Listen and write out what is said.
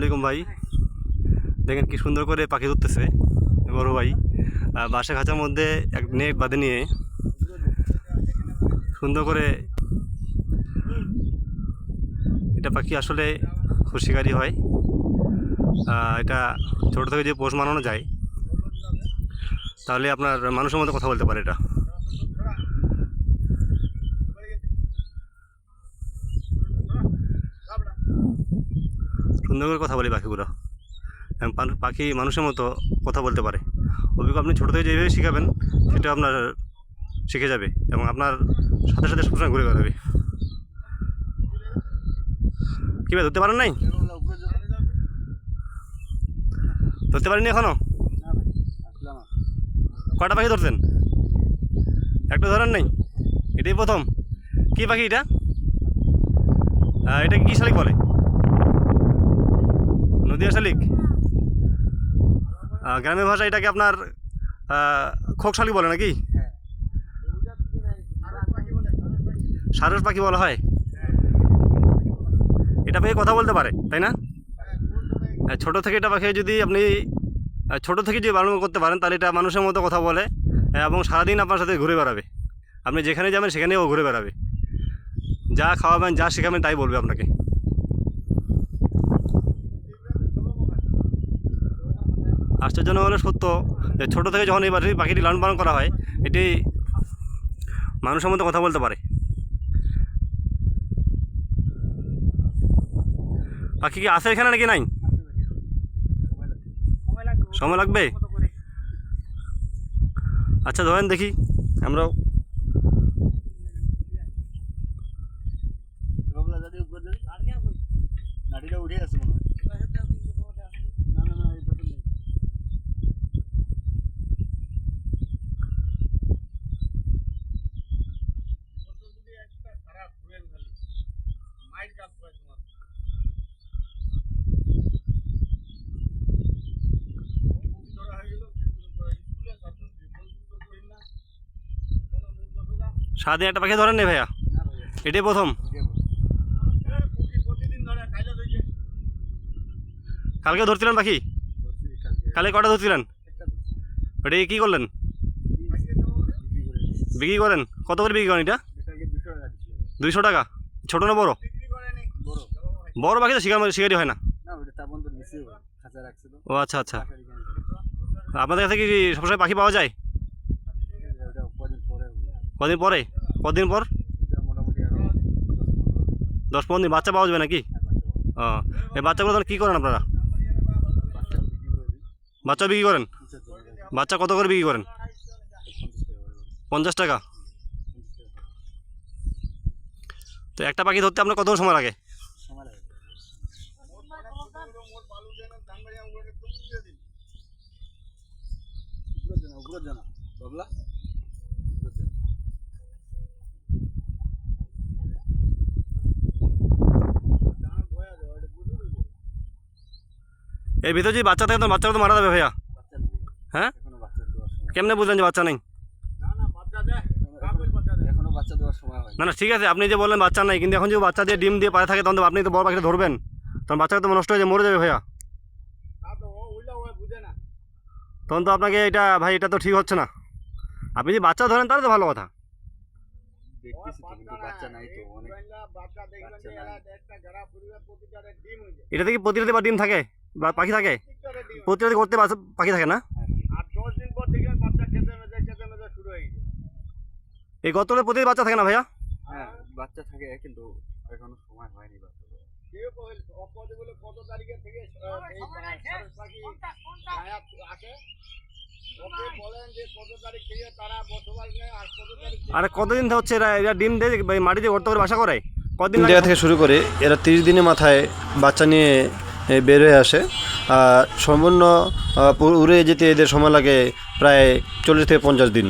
আসসালামাইকুম ভাই। দেখেন কি সুন্দর করে পাখি ধরতেছে বড় ভাই। বাসা খাঁচার মধ্যে এক নেট বাঁধে নিয়ে সুন্দর করে এটা পাখি আসলে খুব শিকারি হয় এটা ছোটো থেকে যদি পোষ মানানো যায়, তাহলে আপনার মানুষের মধ্যে কথা বলতে পারে এটা। সুন্দর করে কথা বলে পাখিগুলো। এবং পাখি মানুষের মতো কথা বলতে পারে। অভিজ্ঞ আপনি ছোটো থেকে যেভাবে শেখাবেন, সেটা আপনার শিখে যাবে এবং আপনার সাথে সাথে সবসময় ঘুরে বেড়াবে। কী ভাই, ধরতে পারেন নাই? ধরতে পারেননি এখনও কটা পাখি ধরছেন? একটা ধরেন নাই? এটাই প্রথম। কী পাখি এটা? আহ, এটা কী শালিক বলে? নদিয়া শালিক? গ্রামের ভাষা এটাকে আপনার খোক শালিক বলে নাকি? সারস পাখি বলা হয়? এটা পাখি কথা বলতে পারে তাই না? ছোট থেকে এটা পাখি যদি আপনি ছোট থেকে যদি বারণ করতে পারেন তাহলে এটা মানুষের মতো কথা বলে এবং সারাদিন আপনার সাথে ঘুরে বেড়াবে। আপনি যেখানে যাবেন সেখানেও ঘুরে বেড়াবে। যা খাওয়াবেন, যা শেখাবেন, তাই বলবে আপনাকে। আশ্চর্যজনক হলো সত্য যে ছোটো থেকে যখন এই পাখি- পাখিটি লালন পালন করা হয়, এটি মানুষের মধ্যে কথা বলতে পারে। পাখি কি আসে এখানে নাকি নাই? সময় লাগবে? আচ্ছা ধরেন দেখি, আমরাও নাটিটা উঠে আছে মনে হয় না না না এই বোতল নেই সারাদিন একটা পাখি ধরেন নি ভাইয়া। এটাই প্রথম। কালকে ধরছিলেন পাখি কালকে কটা ধরছিলেন? ওটা কী করলেন? বিক্রি করেন। কত করে বিক্রি করেন এটা? দুইশো টাকা। ছোটো না বড় বড়? বড় পাখি তো শিকার শিকারি হয় না? ও আচ্ছা আচ্ছা। আপনাদের কাছে কি সবসময় পাখি পাওয়া যায়? কদিন পরে কদিন পর? দশ পনেরো দিন। বাচ্চা পাওয়া যাবে নাকি? ও এই বাচ্চাগুলো তখন কী করেন আপনারা? বাচ্চা বিক্রি করেন? বাচ্চা কত করে বিক্রি করেন? পঞ্চাশ টাকা তো একটা পাখি ধরতে আপনার কত সময় লাগে সময় লাগে বাবলা? এর ভিতরে যদি বাচ্চা থাকে তো বাচ্চাটা তো মারা যাবে ভাইয়া। হ্যাঁ? কেমনে বুঝলেন যে বাচ্চা নেই? এখনো- এখনও বাচ্চা দেওয়ার সময় না না ঠিক আছে আপনি যে বললেন বাচ্চা নাই কিন্তু এখন যদি বাচ্চা দিয়ে ডিম দিয়ে পায়ে থাকে তখন তো আপনি তো বড় পাখিটা ধরবেন। তখন বাচ্চাটা তো নষ্ট হয়ে যায় মরে যাবে ভাইয়া। তখন তো আপনাকে এটা ভাই এটা তো ঠিক হচ্ছে না। আপনি যদি বাচ্চা ধরেন তাহলে তো ভালো কথা। দেখতেছি তো কিন্তু নাই তো অনেক বাচ্চা নাই। এটা থেকে প্রতিরাতে বা ডিম থাকে? বা পাখি থাকে? প্রতিরাতে করতে বাচ্চা- পাখি থাকে না? এই গতরে প্রতি বাচ্চা থাকে না ভাইয়া? হ্যাঁ বাচ্চা থাকে কিন্তু এখনও সময় হয়নি বাচ্চা দেওয়ার। আর কতদিন হচ্ছে এরা এরা ডিম দেয় মাটিতে গর্ত করে বাসা করে? কতদিন জায়গা থেকে শুরু করে এরা তিরিশ দিনের মাথায় বাচ্চা নিয়ে বের হয়ে আসে। আর সম্পূর্ণ উড়ে যেতে এদের সময় লাগে প্রায় চল্লিশ থেকে পঞ্চাশ দিন।